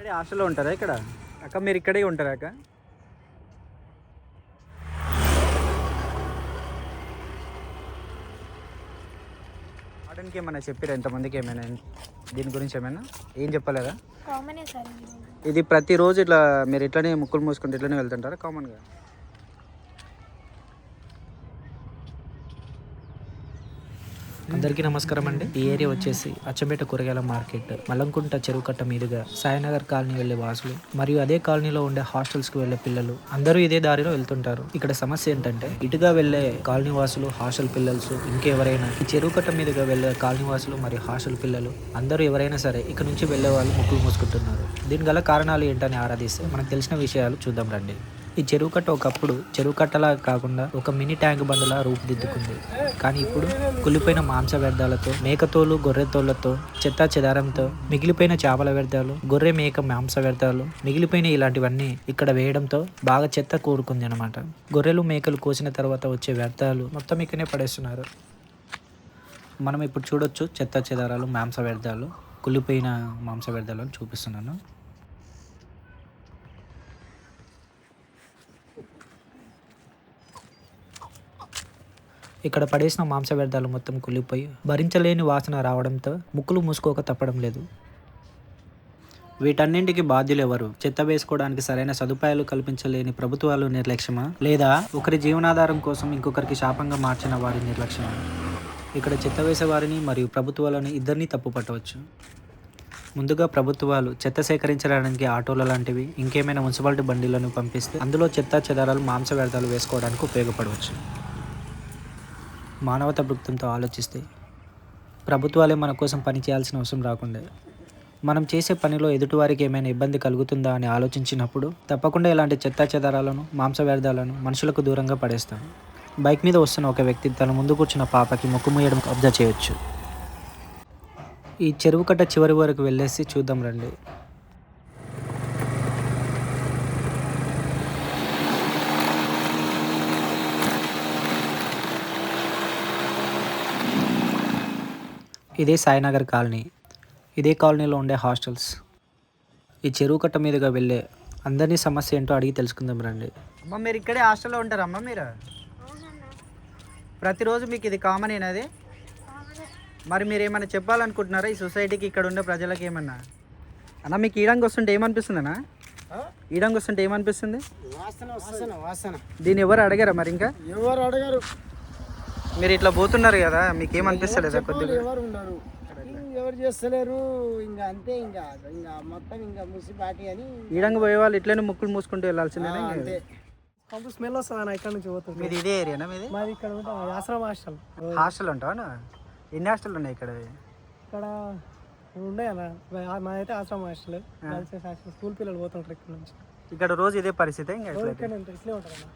ఇక్కడే హాస్టల్లో ఉంటారా ఇక్కడ? అక్క మీరు ఇక్కడే ఉంటారా అక్క? వార్డెన్కి ఏమైనా చెప్పారా ఎంతమందికి ఏమైనా? దీని గురించి ఏమైనా? ఏం చెప్పలేదా. ఇది? ప్రతిరోజు ఇట్లా మీరు ఇట్లనే ముక్కులు మూసుకుంటే ఇట్లనే వెళ్తుంటారా? కామన్గా అందరికీ నమస్కారం అండి. ఈ ఏరియా వచ్చేసి అచ్చంపేట కూరగాయల మార్కెట్ మలంకుంట చెరువు కట్ట మీదుగా సాయినగర్ కాలనీ వెళ్ళే వాసులు మరియు అదే కాలనీలో ఉండే హాస్టల్స్కు వెళ్ళే పిల్లలు అందరూ ఇదే దారిలో వెళ్తుంటారు. ఇక్కడ సమస్య ఏంటంటే ఇటుగా వెళ్ళే కాలనీ వాసులు హాస్టల్ పిల్లలు ఇంకెవరైనా ఈ చెరువు కట్ట మీదుగా వెళ్ళే కాలనీ వాసులు మరియు హాస్టల్ పిల్లలు అందరూ ఎవరైనా సరే ఇక్కడ నుంచి వెళ్ళే వాళ్ళు ముక్కులు మూసుకుంటున్నారు. దీని గల కారణాలు ఏంటని ఆరాధిస్తే మనకు తెలిసిన విషయాలు చూద్దాం రండి. ఈ చెరువు కట్ట ఒకప్పుడు చెరువు కట్టలా కాకుండా ఒక మినీ ట్యాంక్ బండులా రూపుదిద్దుకుంది. కానీ ఇప్పుడు కుళ్ళిపోయిన మాంస వ్యర్థాలతో మేకతోలు గొర్రె తోళ్ళతో చెత్త చెదారంతో మిగిలిపోయిన చేపల వ్యర్థాలు గొర్రె మేక మాంస వ్యర్థాలు మిగిలిపోయిన ఇలాంటివన్నీ ఇక్కడ వేయడంతో బాగా చెత్త కూరుకుంది అనమాట గొర్రెలు మేకలు కోసిన తర్వాత వచ్చే వ్యర్థాలు మొత్తం ఇక్కడనే పడేస్తున్నారు. మనం ఇప్పుడు చూడొచ్చు చెత్త చెదారాలు మాంస వ్యర్థాలు కుళ్ళిపోయిన మాంస వ్యర్థాలు చూపిస్తున్నాను. ఇక్కడ పడేసిన మాంస వ్యర్థాలు మొత్తం కుళ్ళిపోయి భరించలేని వాసన రావడంతో ముక్కులు మూసుకోక తప్పడం లేదు. వీటన్నింటికి బాధ్యులు ఎవరు చెత్త వేసుకోవడానికి సరైన సదుపాయాలు కల్పించలేని ప్రభుత్వాలు నిర్లక్ష్యమా? లేదా ఒకరి జీవనాధారం కోసం ఇంకొకరికి శాపంగా మార్చిన వారి నిర్లక్ష్యమా? ఇక్కడ చెత్త వేసే వారిని మరియు ప్రభుత్వాలను ఇద్దరిని తప్పు పట్టవచ్చు. ముందుగా ప్రభుత్వాలు చెత్త సేకరించడానికి ఆటోల లాంటివి ఇంకేమైనా మున్సిపాలిటీ బండిలను పంపిస్తే అందులో చెత్త చెదారాలు మాంస వ్యర్థాలు వేసుకోవడానికి ఉపయోగపడవచ్చు. మానవత వృత్తంతో ఆలోచిస్తే ప్రభుత్వాలే మన కోసం పని చేయాల్సిన అవసరం రాకుండా. మనం చేసే పనిలో ఎదుటివారికి ఏమైనా ఇబ్బంది కలుగుతుందా అని ఆలోచించినప్పుడు తప్పకుండా ఇలాంటి చెత్తా చెదారాలను మాంస వ్యర్థాలను మనుషులకు దూరంగా పడేస్తాం. బైక్ మీద వస్తున్న ఒక వ్యక్తి తన ముందు కూర్చున్న పాపకి ముక్కు మూయడం అబ్జర్వ్ చేయొచ్చు. ఈ చెరువు కట్ట చివరి వరకు వెళ్ళేసి చూద్దాం రండి. ఇదే సాయినగర్ కాలనీ. ఇదే కాలనీలో ఉండే హాస్టల్స్. ఈ చెరువు కట్ట మీదుగా వెళ్ళే అందరినీ సమస్య ఏంటో అడిగి తెలుసుకుందాం రండి. అమ్మ మీరు ఇక్కడే హాస్టల్లో ఉంటారా అమ్మ మీరు? ప్రతిరోజు మీకు ఇది కామన్ అయినది మరి మీరు ఏమైనా చెప్పాలనుకుంటున్నారా? ఈ సొసైటీకి ఇక్కడ ఉండే ప్రజలకి ఏమన్నా? అన్న మీకు ఈడంగి వస్తుంటే ఏమనిపిస్తుంది అన్న ఈడంగి వస్తుంటే ఏమనిపిస్తుంది? వాసన వాసన వాసన. దీన్ని ఎవరు అడిగారా మరి ఇంకా? ఎవరు అడగారు. మీరు ఇట్లా పోతున్నారు కదా మీకు ఏమనిపిస్తలేదా కొద్దిగా? ఎవరు ఉన్నారు ఎవరు చేస్తలేరు? ఇంకా అంతే ఇంకా ఇంకా మొత్తం ఇంకా మున్సిపాలిటీ అని. ఈడంగి పోయే వాళ్ళు ఇట్లనే ముక్కులు మూసుకుంటూ వెళ్ళాల్సిందేనా ఇంకా? అంతే. కంపు స్మెల్ వస్తుంది అన్న? ఇక్కడ నుంచి పోతుంది మీది ఇదే ఏరియానా మీది? మాది ఇక్కడ ఉంటాం ఆశ్రమ హాస్టల్. హాస్టల్ ఉంటావా ఎన్ని హాస్టల్ ఉన్నాయి ఇక్కడ? ఇక్కడ ఉండే అన్న. మాదైతే ఆశ్రమ హాస్టల్. హాస్టల్. స్కూల్ పిల్లలు పోతుంటారు ఇక్కడ నుంచి. ఇక్కడ రోజు ఇదే పరిస్థితి ఇంకా ఇట్లే ఉంటారు అన్న.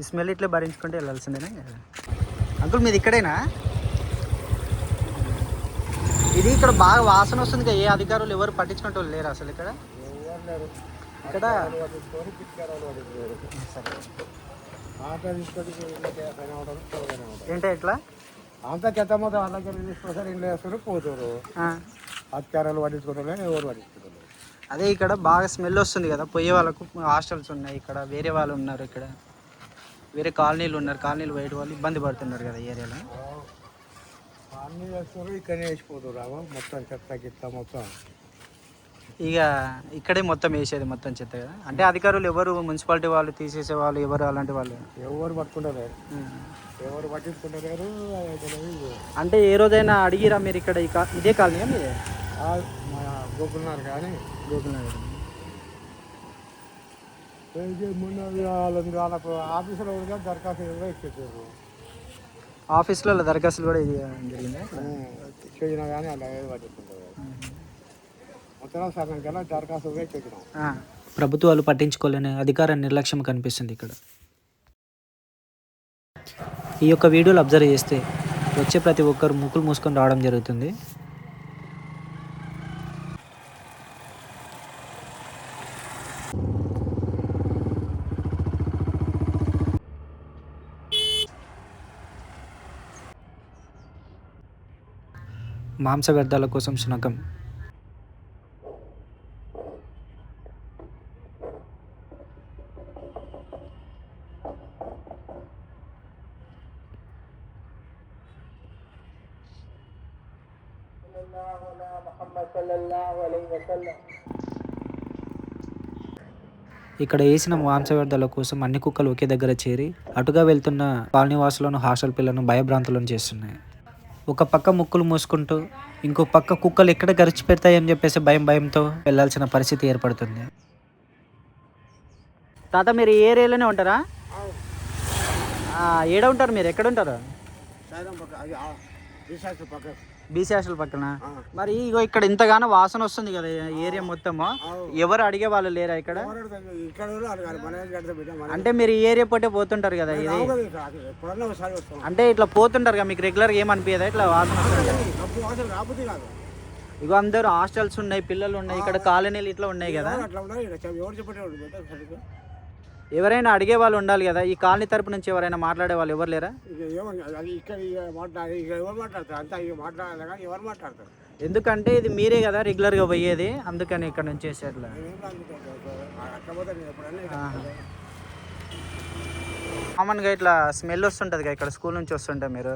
ఈ స్మెల్ ఇట్లా భరించుకుంటే వెళ్ళాల్సిందేనా? అంకుల్ మీది ఇక్కడేనా? ఇది ఇక్కడ బాగా వాసన వస్తుంది కదా, ఏ అధికారులు ఎవరు పట్టించుకుంటూ లేరు అసలు ఇక్కడ? ఇక్కడ. ఏంటి ఎట్లా అంతా చెత్త మొత్తం దగ్గర తీసుకొస్తారు ఇంట్లో వేస్తారు పోతారు. అధికారులు పట్టించుకుంటారు ఎవరు పట్టించుకుంటారు అదే ఇక్కడ బాగా స్మెల్ వస్తుంది కదా పోయే వాళ్ళకు హాస్టల్స్ ఉన్నాయి ఇక్కడ వేరే వాళ్ళు ఉన్నారు ఇక్కడ. వేరే కాలనీలు ఉన్నారు కాలనీలు బయట వాళ్ళు ఇబ్బంది పడుతున్నారు కదా ఏరియాలో. అన్నీ ఇక్కడనే మొత్తం చెత్త గిత్త మొత్తం. ఇక ఇక్కడే మొత్తం వేసేది మొత్తం చెత్త కదా. అంటే అధికారులు ఎవరు మున్సిపాలిటీ వాళ్ళు తీసేసే వాళ్ళు ఎవరు అలాంటి వాళ్ళు? ఎవరు పట్టుకుంటారు. ఎవరు పట్టించుకుంటారు అంటే ఏ రోజైనా అడిగిరా మీరు ఇక్కడ ఇదే కాలనీ మీదే? గోకున్నారు కానీ గోకుల్నగర్ మొన్న వాళ్ళ వాళ్ళకు ఆఫీసులో కూడా దరఖాస్తు కూడా ఇచ్చేసారు. ఆఫీస్లో దరఖాస్తులు కూడా ఇది జరిగింది? చేసినా కానీ అలా ఏది పట్టించుకుంటారు మొత్తం సగం కల్లా దరఖాస్తు కూడా ఇచ్చేసినాం. ప్రభుత్వాలు పట్టించుకోలేని అధికార నిర్లక్ష్యం కనిపిస్తుంది ఇక్కడ. ఈ యొక్క వీడియోలు అబ్జర్వ్ చేస్తే వచ్చే ప్రతి ఒక్కరు ముక్కులు మూసుకొని రావడం జరుగుతుంది. మాంస వ్యర్థాల కోసం శునకం. ఇక్కడ వేసిన మాంస వ్యర్థాల కోసం అన్ని కుక్కలు ఒకే దగ్గర చేరి అటుగా వెళ్తున్న కాలనీవాసులను హాస్టల్ పిల్లలను భయభ్రాంతులను చేస్తున్నాయి. ఒక పక్క ముక్కులు మూసుకుంటూ ఇంకో పక్క కుక్కలు ఎక్కడ గరిచి పెడతాయని చెప్పేసి భయం భయంతో వెళ్ళాల్సిన పరిస్థితి ఏర్పడుతుంది. తాత మీరు ఈ ఏరియాలోనే ఉంటారా? ఏడ ఉంటారు మీరు? ఎక్కడ ఉంటారు? బీసీ హాస్టల్ పక్కన. మరి ఇగో ఇక్కడ ఇంతగానో వాసన వస్తుంది కదా ఏరియా మొత్తము. ఎవరు అడిగే వాళ్ళు లేరా ఇక్కడ? అంటే మీరు ఈ ఏరియా పోతే పోతుంటారు కదా ఇది? అంటే ఇట్లా పోతుంటారు కదా మీకు రెగ్యులర్గా ఏమనిపించదా ఇట్లా వాసన వస్తుంది? ఇగో అందరూ హాస్టల్స్ ఉన్నాయి పిల్లలు ఉన్నాయి ఇక్కడ కాలనీలు ఇట్లా ఉన్నాయి కదా. ఎవరైనా అడిగే వాళ్ళు ఉండాలి కదా. ఈ కాలనీ తరపు నుంచి ఎవరైనా మాట్లాడే వాళ్ళు ఎవరు లేరా? ఇక్కడ ఇక మాట్లాడి ఇక ఎవరు మాట్లాడతారు? అంతా ఇక మాట్లాడాలి కానీ ఎవరు మాట్లాడతారు? ఎందుకంటే ఇది మీరే కదా రెగ్యులర్గా పోయేది. అందుకని ఇక్కడ నుంచి ఇక కామన్గా ఇట్లా స్మెల్ వస్తుంటుంది కదా ఇక్కడ స్కూల్ నుంచి వస్తుంటే మీరు?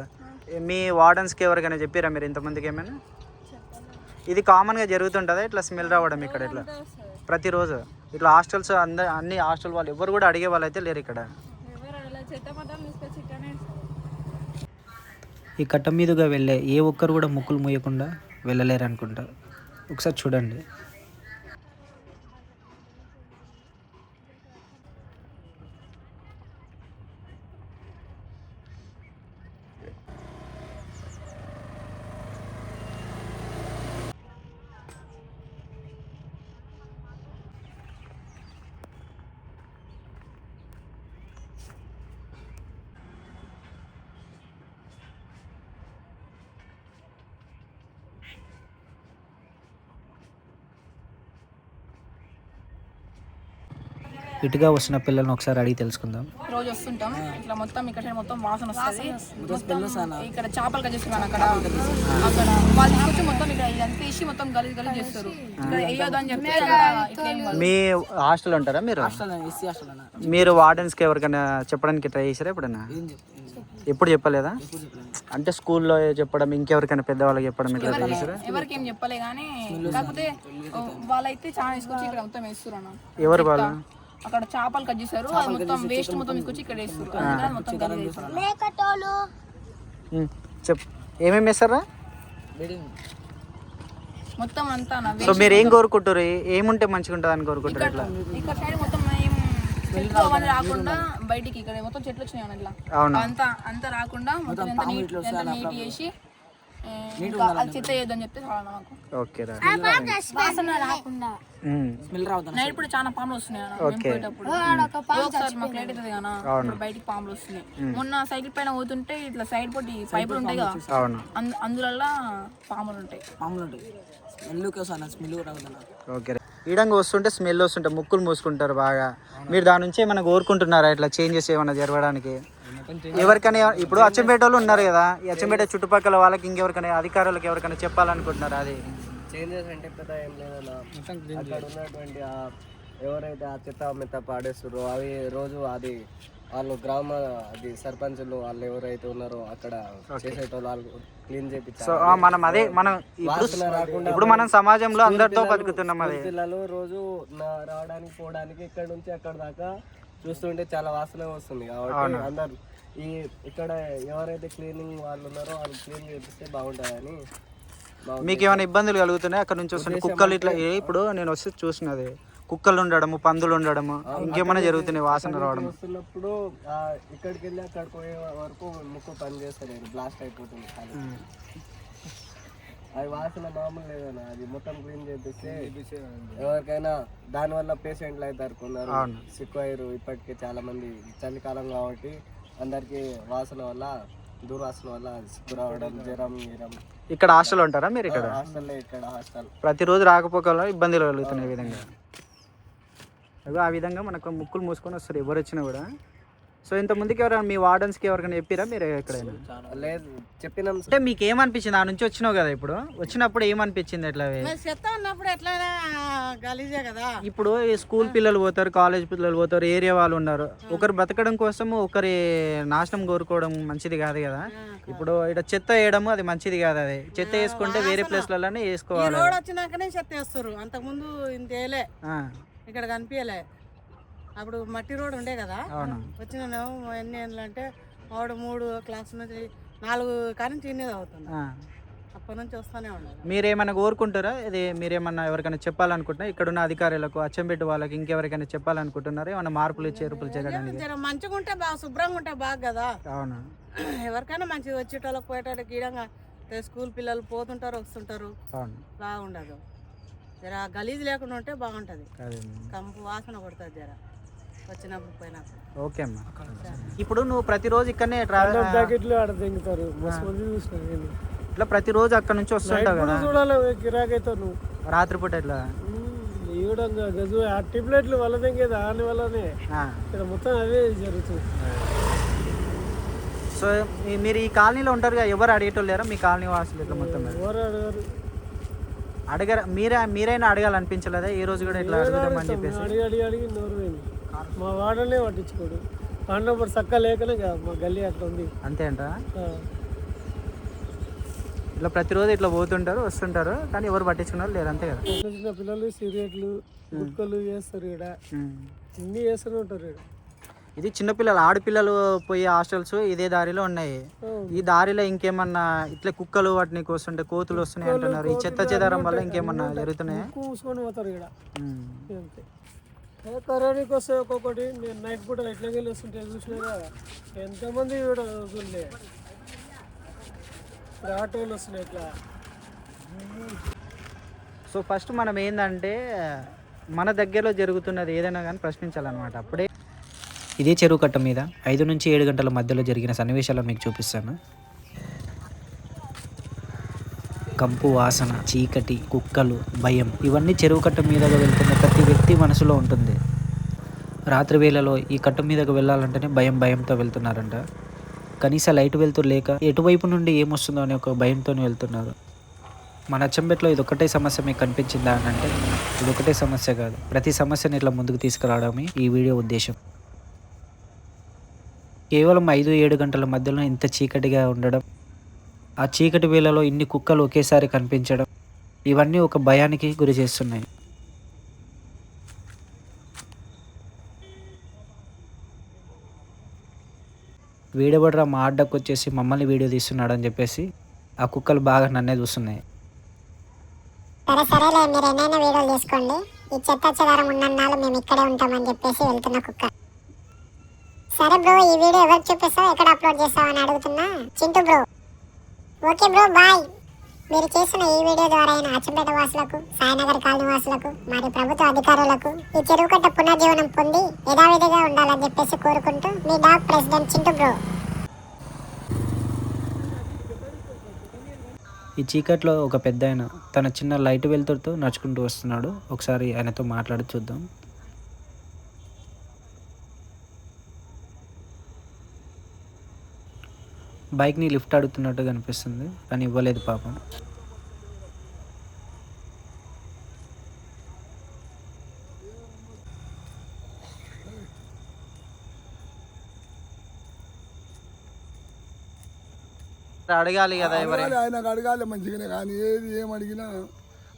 మీ వార్డెన్స్కి ఎవరికైనా చెప్పారా మీరు ఇంతమందికి ఏమైనా? ఇది కామన్గా జరుగుతుంటుందా? ఇట్లా స్మెల్ రావడం ఇక్కడ ఇట్లా? ప్రతిరోజు. ఇట్లా హాస్టల్స్ అందరు అన్ని హాస్టల్ వాళ్ళు ఎవరు కూడా అడిగే వాళ్ళు అయితే లేరు ఇక్కడ. ఈ కట్ట మీదుగా వెళ్ళే ఏ ఒక్కరు కూడా ముక్కులు మూయకుండా వెళ్ళలేరు అనుకుంటా. ఒకసారి చూడండి. ఇటుగా వస్తున్న పిల్లల్ని ఒకసారి అడిగి తెలుసుకుందాం. రోజు వస్తుంటాం. ఇట్లా మొత్తం ఇక్కడ సైడ్ మొత్తం వాసన వస్తుంది. మొత్తం ఇక్కడ చేపలు కట్టేస్తున్నాను అక్కడ. అక్కడ వాళ్ళు తీసుకొచ్చి మొత్తం ఇక్కడ ఇదంతా వేసి మొత్తం గలీజ్ గలీజ్ చేస్తారు. ఇక్కడ వేయొద్దు అని కాదు. మీ హాస్టల్ ఉంటారా మీరు? మీరు వార్డెన్స్కి ఎవరికైనా చెప్పడానికి ట్రై చేసారా ఎప్పుడైనా? ఎప్పుడు చెప్పలేదా? అంటే స్కూల్లో చెప్పడం ఇంకెవరికైనా పెద్దవాళ్ళకి చెప్పడం ఇట్లా ట్రై చేసారా ఎవరికి ఏం చెప్పలే కానీ కాకపోతే వాళ్ళైతే చాలా తీసుకొచ్చి ఇక్కడ మొత్తం వేస్తారు అన్న. ఎవరు వాళ్ళు? అక్కడ చేపలు కట్ చేస్తారు అది మొత్తం వేస్ట్ మొత్తం తీసుకొచ్చి ఇక్కడ వేస్తారు. అందుకని మొత్తం గలీజ్ చేస్తారు. ఉమ్, చెప్ ఏమేమి వేస్తారా? మొత్తం అంతా నా సో మీరు ఏం కోరుకుంటారు? ఏ- ఏముంటే మంచిగా ఉంటుంది అని కోరుకుంటారు ఇట్లా? ఇక్కడ సైడ్ మొత్తం ఏం చెట్లు అవన్నీ రాకుండా బయటికి ఇక్కడ మొత్తం చెట్లు వచ్చినాయి అన్న ఇట్లా అవునా? అంతా అంతా రాకుండా మొత్తం ఎంత నీట్ ఎంత నీట్ చేసి చెత్త చెప్తే చాలా నాకు. ఓకే రా. వాసన రాకుండా. ఉమ్, నైట్ ఇప్పుడు చాలా పాములు వస్తున్నాయి అన్న. మేము పోయేటప్పుడు. ఒకసారి మాకు లేట్ అవుతుంది కదా ఇప్పుడు బయటికి పాములు వస్తున్నాయి. మొన్న సైకిల్ పైన పోతుంటే ఇట్లా సైడ్ పొట్టి పైపులు ఉంటాయి కదా. అవును. అందు- అందువల్ల పాములు ఉంటాయి. ఓకే రా. ఈడంగా వస్తుంటే స్మెల్ వస్తుంటే ముక్కులు మూసుకుంటారు బాగా. మీరు దాని నుంచి ఏమైనా కోరుకుంటున్నారా? ఇట్లా చేంజెస్ ఏమైనా జరగడానికి? ఎవరికైనా ఇప్పుడు అచ్చంపేట వాళ్ళు ఉన్నారు కదా ఈ అచ్చంపేట చుట్టుపక్కల వాళ్ళకి ఇంకెవరికైనా అధికారులకు ఎవరికైనా చెప్పాలనుకుంటున్నారా అది? చేంజెస్ అంటే పెద్ద ఏం లేదన్న. అక్కడ ఉన్నటువంటి ఆ ఎవరైతే ఆ చెత్త మెత్త పాడేస్తారో అవి రోజు అది వాళ్ళు గ్రామ అది సర్పంచులు వాళ్ళు ఎవరైతే ఉన్నారో అక్కడ చేసేటోళ్ళు వాళ్ళు క్లీన్ సో చేపించాలి ఆ, మనం అదే మనం ఇప్పుడు ఇప్పుడు మనం సమాజంలో అందరితో బతుకుతున్నాం అదే. పిల్లలు రోజు నా- రావడానికి పోవడానికి ఇక్కడ నుంచి అక్కడ దాకా చూస్తుంటే చాలా వాసన వస్తుంది కాబట్టి అందరు ఈ ఇక్కడ ఎవరైతే క్లీనింగ్ వాళ్ళు ఉన్నారో వాళ్ళు క్లీన్ చేపిస్తే బాగుంటుందని బాగుంటుంది. మీకు ఏమైనా ఇబ్బందులు కలుగుతున్నాయి? అక్కడ నుంచి వస్తున్న కుక్కలు ఇట్లా ఏ ఇప్పుడు నేను వస్తే చూసినది కుక్కలు ఉండడము పందులు ఉండడము ఇంకేమైనా జరుగుతున్నాయి వాసన రావడం వస్తున్నప్పుడు ఆ, ఇక్కడికి వెళ్ళి అక్కడ పోయే వరకు ముక్కు పని చేస్తలేదు బ్లాస్ట్ అయిపోతుంది ఖాళీ. అది వాసన మామూలు లేదన్న. అది మొత్తం క్లీన్ చేపిస్తే ఎవరికైనా దానివల్ల పేషెంట్లు అవుతారు కొందరు సిక్ అయ్యారు ఇప్పటికే చాలా మంది చలికాలం కాబట్టి అందరికి వాసన వల్ల దుర్వాసన వల్ల రావడం జ్వరం గిరం. ఇక్కడ హాస్టల్ ఉంటారా మీరు ఇక్కడ? హాస్టల్లో ఇక్కడ హాస్టల్. ప్రతిరోజు రాకపోకల ఇబ్బందులు కలుగుతున్నాయి ఈ విధంగా. అదో ఆ విధంగా మనకు ముక్కులు మూసుకొని వస్తారు ఎవరు వచ్చినా కూడా. సో ఇంత ముందుకి ఎవరైనా మీ వార్డెన్స్కి ఎవరికైనా చెప్పిరా? మీరు ఎక్కడైనా? లేదు చెప్పినాం అంటే మీకు ఏమనిపించింది ఆ నుంచి వచ్చినావు కదా ఇప్పుడు. వచ్చినప్పుడు ఏమనిపించింది ఎట్లా చెత్త ఉన్నప్పుడు ఎట్లయినా గలీజే కదా. ఇప్పుడు స్కూల్ పిల్లలు పోతారు కాలేజ్ పిల్లలు పోతారు ఏరియా వాళ్ళు ఉన్నారు. ఒకరు బ్రతకడం కోసం ఒకరి నాశనం కోరుకోవడం మంచిది కాదు కదా. ఇప్పుడు ఇక్కడ చెత్త వేయడం అది మంచిది కాదు అది. చెత్త వేసుకుంటే వేరే ప్లేస్లలోనే ఈ వేసుకోవాలి. రోడ్ వచ్చినాకనే చెత్త వేస్తారు. అంతకుముందు ఇంత ఇక్కడ కనిపించలే. అప్పుడు మట్టి రోడ్ ఉండే కదా? వచ్చిన ఎన్ని ఏళ్ళు అంటే వాడు మూడు క్లాస్ నుంచి నాలుగు కానుంచి ఇన్నేది అవుతుంది. అప్పటి నుంచి వస్తూనే ఉండదు మీరేమన్నా కోరుకుంటారా? ఇది మీరేమన్నా ఎవరికైనా చెప్పాలనుకుంటున్నా ఇక్కడ ఉన్న అధికారులకు అచ్చంపెట్టి వాళ్ళకి ఇంకెవరికైనా చెప్పాలనుకుంటున్నారా? ఏమన్నా మార్పులు చేర్పులు చేయడానికి? జర మంచిగా ఉంటే బాగా శుభ్రంగా ఉంటే బాగా కదా? అవును? ఎవరికైనా మంచిగా వచ్చేటోళ్ళకి పోయేటోళ్ళకి ఈడంగా స్కూల్ పిల్లలు పోతుంటారు వస్తుంటారు. బాగుండదు. జర గలీజ్ లేకుండా ఉంటే బాగుంటుంది. కంపు వాసన కొడుతుంది జర. వచ్చినప్పుడు పోయినప్పుడు ఓకే అమ్మా. ఇప్పుడు నువ్వు ప్రతిరోజు ఇక్కడనే ట్రావెల్ ప్యాకెట్లు ఆడ తెంగుతారు మస్తు మంది చూసిన నేను ఇట్లా ప్రతిరోజు అక్కడ నుంచి వస్తుంటావు కదా. చూడాలి కిరాక్ అవుతావు నువ్వు. రాత్రిపూట ఇట్లా ఈవిడంగా గజు ఆ టిప్లెట్లు వల్ల తెంగేది దాని వల్లనే. ఇక్కడ మొత్తం అవే జరుగుతుంది. సో మీరు ఈ కాలనీలో ఉంటారు కదా ఎవరు అడిగేటోళ్ళు లేరా? మీ కాలనీ వాసులు ఇట్లా మొత్తం? ఎవరు అడగారు. అడగర? మీరే మీరైనా అడగాలనిపించలేదా? ఈ రోజు కూడా ఇట్లా అడుగుదామని చెప్పేసి. అడిగి అడిగి అడిగి నోరు మా వాడనే పట్టించుకోడు. పాండప్పుడు చక్క లేకనే మా గల్లీ అట్లా ఉంది. అంతే అంట. ఇట్లా ప్రతిరోజు ఇట్లా పోతుంటారు వస్తుంటారు కానీ ఎవరు పట్టించుకున్నారు లేరు అంతే కదా? చిన్న చిన్న పిల్లలు సిగరెట్లు గుక్కలు చేస్తారు ఇక్కడ ఉమ్. అన్ని చేస్తూనే ఉంటారు ఇక్కడ ఇది చిన్నపిల్లలు ఆడపిల్లలు పోయే హాస్టల్స్ ఇదే దారిలో ఉన్నాయి. ఈ దారిలో ఇంకేమన్నా ఇట్లా కుక్కలు వాటిని కోస్తుంటే కోతులు వస్తున్నాయి అంటున్నారు. ఈ చెత్త చెదారం వల్ల ఇంకేమన్నా జరుగుతున్నాయా? కూసుకొని పోతారు ఇక్కడ ఏ కరోనాకి వస్తే ఒక్కొక్కటి. నేను నైట్ పూట ఎట్లా వెళ్ళి వస్తుంటే ఎంతమంది చూడలే ఇక్కడ ఆటోలు వస్తున్నాయి ఇట్లా. సో ఫస్ట్ మనం ఏంటంటే మన దగ్గరలో జరుగుతున్నది ఏదైనా కానీ ప్రశ్నించాలన్నమాట. అప్పుడే ఇదే చెరువు కట్ట మీద ఐదు నుంచి ఏడు గంటల మధ్యలో జరిగిన సన్నివేశాలను మీకు చూపిస్తాను. కంపు వాసన చీకటి కుక్కలు భయం ఇవన్నీ చెరువు కట్ట మీదగా వెళ్తున్న ప్రతి వ్యక్తి మనసులో ఉంటుంది. రాత్రి వేళలో ఈ కట్ట మీదకు వెళ్ళాలంటేనే భయం భయంతో వెళ్తున్నారంట. కనీస లైట్ వెళ్తూ లేక ఎటువైపు నుండి ఏమొస్తుందో అనే ఒక భయంతో వెళ్తున్నారు. మన అచ్చంపేటలో ఇది ఒకటే సమస్య మీకు కనిపించిందా అని అంటే ఇది ఒకటే సమస్య కాదు. ప్రతి సమస్యని ఇట్లా ముందుకు తీసుకురావడమే ఈ వీడియో ఉద్దేశం. కేవలం ఐదు ఏడు గంటల మధ్యలో ఇంత చీకటిగా ఉండడం ఆ చీకటి వేళలో ఇన్ని కుక్కలు ఒకేసారి కనిపించడం ఇవన్నీ ఒక భయానికి గురి చేస్తున్నాయి. వీడబడరా మా అడ్డకు వచ్చేసి మమ్మల్ని వీడియో తీస్తున్నాడు అని చెప్పేసి ఆ కుక్కలు బాగా నన్నే చూస్తున్నాయి. సరే సరేలే మీరు ఎన్నైనా వీడియోలు తీసుకోండి. ఈ చెత్త చెదారం ఉన్నన్నాళ్ళు మేము ఇక్కడే ఉంటామని చెప్పేసి వెళ్తున్న కుక్క. సరే బ్రో ఈ వీడియో ఎవరికి చూపిస్తావు? ఎక్కడ అప్లోడ్ చేస్తావు అని అడుగుతున్నా? Chintu bro. Okay bro bye. మీరు చేసిన ఈ వీడియో ద్వారా అయిన అచ్చంపేట వాసులకు సాయినగర్ కాలనీ వాసులకు మరియు ప్రభుత్వ అధికారులకు ఈ చెరువు కట్ట పునర్జీవనం పొంది యథావిధిగా ఉండాలని చెప్పేసి కోరుకుంటూ మీ డాగ్ ప్రెసిడెంట్ చింటూ బ్రో. ఈ చీకట్లో ఒక పెద్ద ఆయన తన చిన్న లైట్ వెలుతురుతో నడుచుకుంటూ వస్తున్నాడు. ఒకసారి ఆయనతో మాట్లాడి చూద్దాం. బైక్ని లిఫ్ట్ అడుగుతున్నట్టు కనిపిస్తుంది కానీ ఇవ్వలేదు పాపం. అడగాలి కదా ఎవరు అడగాలి ఆయనకు అడగాలి మంచిగానే కానీ ఏది ఏం అడిగినా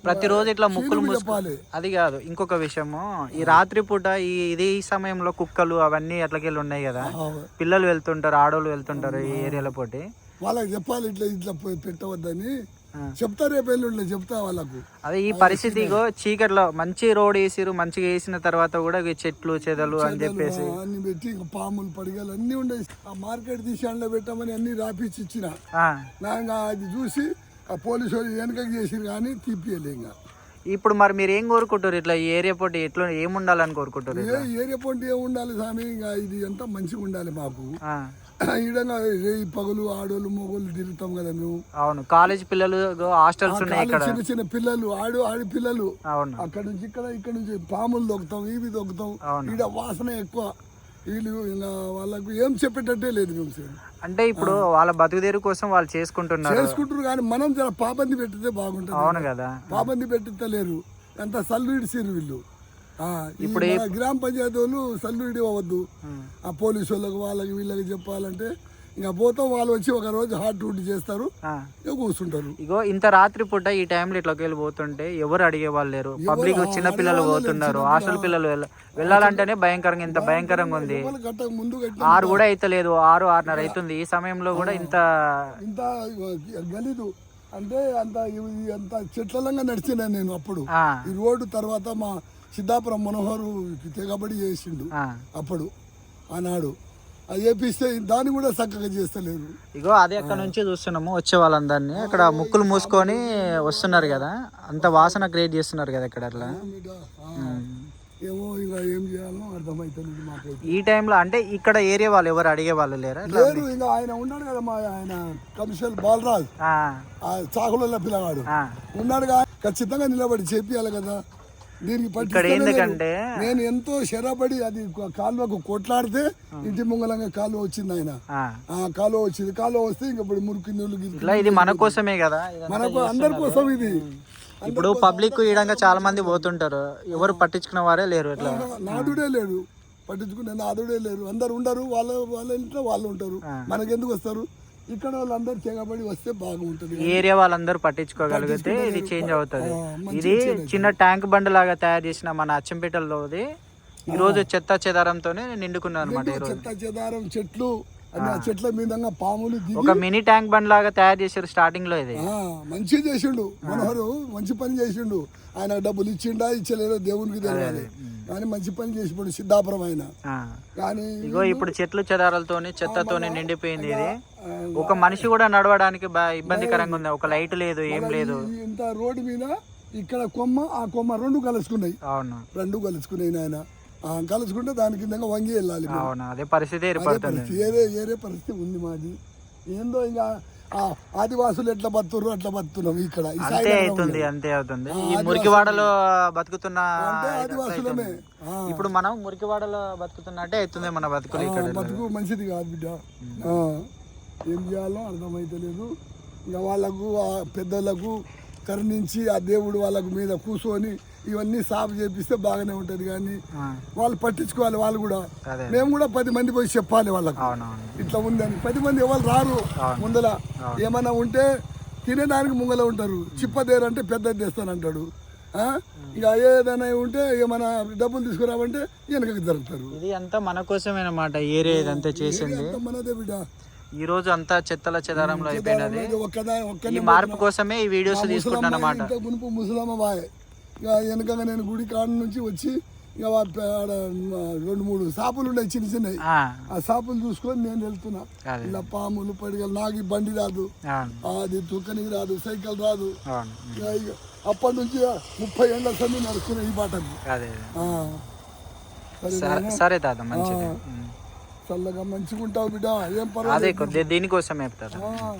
ప్రతిరోజు ఇట్లా ముక్కులు చీరుకు మూసుకో చెప్పాలి అది కాదు ఇంకొక విషయము. ఈ రాత్రి పూట ఈ ఇది ఈ సమయంలో కుక్కలు అవన్నీ అట్లకెళ్ళి ఉన్నాయి కదా. పిల్లలు వెళ్తుంటారు ఆడోళ్ళు వెళ్తుంటారు ఈ ఏరియాలో పోటీ. వాళ్ళకి చెప్పాలి ఇట్లా ఇట్లా పెట్టవద్దని. ఆ. చెప్తా రేపు ఎల్లుండి చెప్తా వాళ్ళకు. అదే ఈ పరిస్థితి చీకట్లో మంచి రోడ్ వేసిరు మంచిగా వేసిన తర్వాత కూడా చెట్లు చెదలు అని చెప్పేసి. అన్ని పెట్టి పాములు పడిగలు అన్ని ఉండే ఆ మార్కెట్ తీసి పెట్టామని అన్ని రాపిచ్చి ఇచ్చిన. అది చూసి ఆ పోలీసు వాళ్ళు వెనకకి చేసిరు కానీ తీపియలే ఇంకా. ఇప్పుడు మరి మీరు ఏం కోరుకుంటారు ఇట్లా ఈ ఏరియా పోటీ ఎట్లా ఏముండాలని కోరుకుంటారు ఏ ఏరియా పొంటి ఉండాలి స్వామి ఇంకా ఇది ఎంత మంచిగా ఉండాలి మాకు. ఈడంగా రేయి పగలు ఆడోళ్ళు మొగోళ్ళు తిరుగుతాం కదా మేము. అవును కాలేజ్ పిల్లలు హాస్టల్స్ ఉన్నాయి ఇక్కడ. చిన్న చిన్న పిల్లలు ఆడు ఆడి పిల్లలు. అవును. అక్కడ నుంచి ఇక్కడ ఇక్కడ నుంచి పాములు దొక్కుతాం ఇవి దొక్కుతాం. ఈడ వాసన ఎక్కువ. వీళ్ళు వాళ్ళకు ఏం చెప్పేటట్టే లేదు మేము అంటే ఇప్పుడు వాళ్ళ బతుకుదేరు కోసం వాళ్ళు చేసుకుంటున్నారు. చేసుకుంటారు కానీ మనం జర పాబంది పెట్టితే బాగుంటుంది అవును కదా. పాబంది పెట్టితలేరు అంత సల్లు ఇడిసిరు వీళ్ళు. ఇప్పుడు గ్రామ పంచాయతీ వాళ్ళు సల్లు ఇవ్వద్దు ఆ పోలీసు వాళ్ళకి వాళ్ళకి వీళ్ళకి చెప్పాలంటే ఇంకా పోతాం వాళ్ళు వచ్చి ఒక రోజు హార్ట్ డ్యూటీ చేస్తారు. ఇక కూర్చుంటారు. ఇగో ఇంత రాత్రి పూట ఈ టైంలో ఇట్లా వెళ్ళి పోతుంటే ఎవరు అడిగే వాళ్ళు లేరు. పబ్లిక్ చిన్న పిల్లలు పోతున్నారు. హాస్టల్ పిల్లలు. వెళ్ళ- వెళ్ళాలంటేనే భయంకరంగా ఇంత భయంకరంగా ఉంది. ఆరు కూడా అయితే లేదు ఆరు ఆరున్నర అవుతుంది ఈ సమయంలో కూడా ఇంత ఇంత గలీదు అంటే అంత అంత చెట్లలంగా నడిచినా నేను అప్పుడు. ఈ రోడ్డు తర్వాత మా సిద్ధాపురం మనోహరు తెగబడి చేసిండు. అప్పుడు ఆనాడు. అది వేపిస్తే దాన్ని కూడా చక్కగా చేస్తలేరు. ఇగో అదే అక్కడ నుంచి చూస్తున్నాము? వచ్చే వాళ్ళందరినీ. అక్కడ ముక్కులు మూసుకొని వస్తున్నారు కదా. అంత వాసన క్రియేట్ చేస్తున్నారు కదా ఇక్కడ అట్లా. ఏమో ఇక ఏం చేయాలో అర్థమవుతుంది మాకైతే. ఈ టైంలో అంటే ఇక్కడ ఏరియా వాళ్ళు ఎవరు అడిగే వాళ్ళు లేరా? లేరు ఇంకా ఆయన ఉన్నాడు కదా మా ఆయన కమిషనర్ బాలరాజ్. పిల్లగాడు ఆ. ఉన్నాడు కదా ఖచ్చితంగా నిలబడి చేపియాలి కదా. దీనికి ఇక్కడ నేను ఎంతో శరపడి అది కాలువకు కొట్లాడితే ఇంటి ముంగలంగా కాలువ వచ్చింది ఆయన. ఆ, కాలువ వచ్చింది. కాలువ వస్తే ఇంక ఇప్పుడు మురికి నీళ్ళు ఇది మన కోసమే కదా? మనకు అందరి కోసం ఇది. ఇప్పుడు పబ్లిక్ ఈడంగా చాలా మంది పోతుంటారు. ఎవరు పట్టించుకున్న వారే లేరు ఇట్లా. నాదుడే లేడు. పట్టించుకునే నాదుడే లేరు. అందరు ఉండరు. వాళ్ళ వాళ్ళ ఇంట్లో వాళ్ళు ఉంటారు. మనకెందుకు వస్తారు? ఇక్కడ వాళ్ళందరూ తెగబడి వస్తే బాగుంటుంది ఏరియా వాళ్ళందరూ పట్టించుకోగలిగితే ఇది చేంజ్ అవుతుంది. ఇది చిన్న ట్యాంక్ బండ్ లాగా తయారు చేసిన మన అచ్చంపేటలోది. ఈ రోజు చెత్త చెదారంతోనే నిండుకున్నారు అనమాట ఈ రోజు. చెత్త చెదారం చెట్లు ఆ చెట్ల మీద పాములు ఒక మినీ ట్యాంక్ బండ్ లాగా తయారు చేశారు స్టార్టింగ్లో ఇది. ఆ, మంచిగా చేసిండు. మనోహరు మంచి పని చేసిండు. ఆయన డబ్బులు ఇచ్చిండా ఇచ్చలేదో దేవునికి తెలియాలి. కానీ మంచి పని చేసిపోడు సిద్ధాపురం ఆయన. కానీ ఇగో ఇప్పుడు చెట్లు చెదారాలతోని చెత్తతోని నిండిపోయింది ఇది. ఒక మనిషి కూడా నడవడానికి ఇబ్బందికరంగా ఉంది. ఒక లైట్ లేదు ఏం లేదు. ఇంత రోడ్డు మీద ఇక్కడ కొమ్మ ఆ కొమ్మ రెండు కలుసుకున్నాయి. అవును. రెండు కలుసుకున్నాయి నాయన. కలుసుకుంటే దాని కింద వంగి వెళ్ళాలి. అవును అదే పరిస్థితి ఏర్పడుతుంది. ఏరే ఏరే పరిస్థితి ఉంది మాది. ఏందో ఇంకా ఆదివాసులు ఎట్లా బతుర్రు అట్లా బతుకున్నాం ఇక్కడ. అంతే. అవుతుంది అంతే అవుతుంది. ఈ మురికివాడలో బతుకుతున్న ఆదివాసులమే. ఇప్పుడు మనం మురికివాడలో బతుకుతున్నట్టే అవుతుంది మన బతుకులు ఆ, ఇక్కడ. బతుకు మంచిది కాదు బిడ్డ. ఏం చేయాలో అర్థమైతలేదు. ఇంకా వాళ్ళకు పెద్దలకు కరుణించి ఆ దేవుడు వాళ్ళకు మీద కూర్చొని ఇవన్నీ సాఫ్ చేపిస్తే బాగానే ఉంటది కానీ వాళ్ళు పట్టించుకోవాలి వాళ్ళు కూడా. మేము కూడా పది మంది పోయి చెప్పాలి వాళ్ళకు. ఇట్లా ఉందని. పది మంది ఎవరు రారు ముందల. ఏమన్నా ఉంటే తినేదానికి ముంగల ఉంటారు. చిప్పదేరు అంటే పెద్దది తెస్తానంటాడు? ఇంకా ఏదైనా ఉంటే ఏమైనా డబ్బులు తీసుకురావంటే వెనకకి జరుగుతారు. ఇది అంతా మన కోసమే అన్నమాట ఏరియా ఇదంతా చేసింది. మనదే బిడ్డ. ఈ రోజు అంతా చెత్తల చెదారంలో అయిపోయినది. ఈ మార్పు కోసమే ఈ వీడియోస్ తీసుకుంటున్నాను అనమాట ముసలమ్మ బాయ్ ఇక వెనకగా నేను గుడి కాడ నుంచి వచ్చి ఇక ఆడ రెండు మూడు సాపులు ఉన్నాయి చిన్న చిన్నవి. ఆ. సాపులు చూసుకొని నేను వెళ్తున్నా. ఇలా పాములు పడిగలు నాకు బండి రాదు. అది తుక్కనికి రాదు సైకిల్ రాదు. అప్పటి నుంచి ముప్పై ఏళ్ళ సంది నడుస్తున్నా ఈ బాటకి. సరే తాత మంచిది. చల్లగా మంచిగా ఉంటావు బిడ్డ. ఏం పర్వాలేదు. చెప్తారు ఆ.